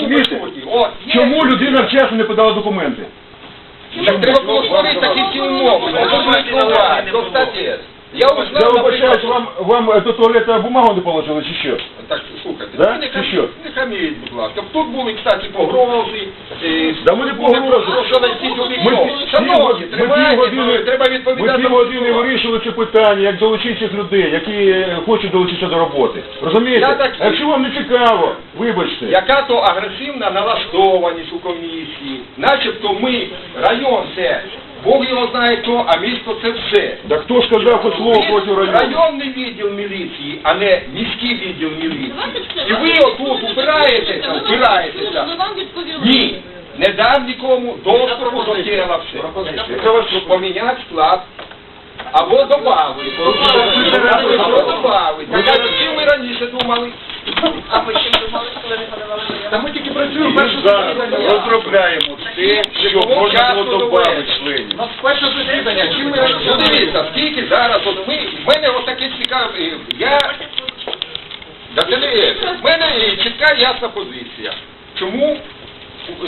Розумієте? Чому людина вчасно не подала документи? Так треба було створити такі всі умови. Я Я узнав, вибачаюсь, вам, вам до туалета бумагу не положили чи що? Так, слухайте, Да? не, Чи що? не хаміть, будь ласка. Тут були, кстати, погрози. е, Да ми не були погрози. про- Що на ці Ми, чоловіків. пі- Шановні, ми треба відповідати. півгодини на вирішили це питання, як долучити людей, які е, хочуть долучитися до роботи. Розумієте? Так- А якщо вам не цікаво, вибачте. Яка то агресивна налаштованість у комісії. Начебто ми, район це, Бог його знає хто, а місто це все. Да хто ж сказав хоч слово проти району? Районний відділ міліції, а не міський відділ міліції. І ви отут упираєтеся, упираєтеся. Ні, не дав нікому доступу до тіла все. Поміняти склад. Або добавити. Або добавити. Так чим ми раніше думали? А ви чим думали, коли не подавали Та ми тільки працюємо засідання. розробляємо те, що можна було додати членів. У нас перше засідання. Чим ми раніше? Ну дивіться, скільки зараз, от ми, в мене отаке цікаве, е, я, да це не, в мене е, чітка ясна позиція. Чому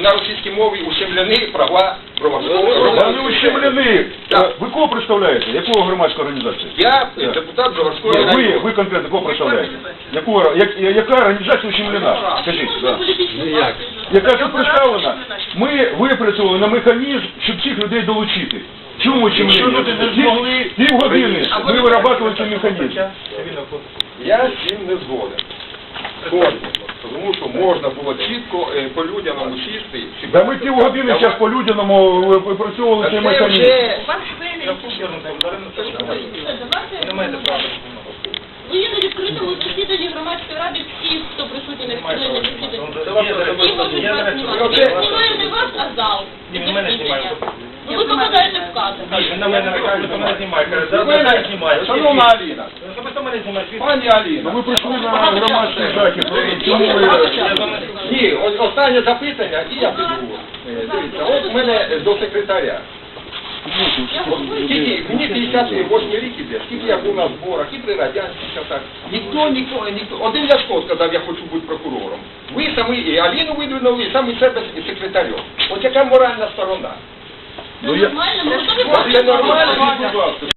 на російській мові ущемлені права Вони громадянина? ущемлені. Так. Ви кого представляєте? Яку громадську організацію? Я е, депутат Броварської Ви, району. ви конкретно кого представляєте? Яку, як, яка організація ущемлена? Скажіть. Да. Ніяк. Яка тут представлена? Ми випрацювали на механізм, щоб цих людей долучити. Чому? Якщо люди не змогли- Півгодини ми вирабатували цей механізм. Я з цим не згоден. Згоден. Тому що можна було чітко е, по людяному сісти. Да ми півгодини зараз по людяному випрацьовували цей Це механізм. вже Ви є на відкритому засіданні громадської ради всі, хто присутні на відкритому засіданні. Можуть вас знімати. Не вас, а зал. Ні, ви мене знімаєте. Ну ви попадаєте в кадр. Він на мене знімає. Мене знімає. Шановна Аліна, Пані Аліна, Ну ви прийшли на громадський захід. Чому ви... Ні, ось останнє запитання, і я піду. Е, Дивіться, от в мене до секретаря. Скільки, мені 58 рік іде, скільки я був на зборах, і при радянських часах. Ніхто, ніхто, ніхто. Один Ляшко сказав, я хочу бути прокурором. Ви самі, і Аліну видвинули, і самі себе секретарем. От яка моральна сторона? Це нормально, ми готові нормально, будь ласка.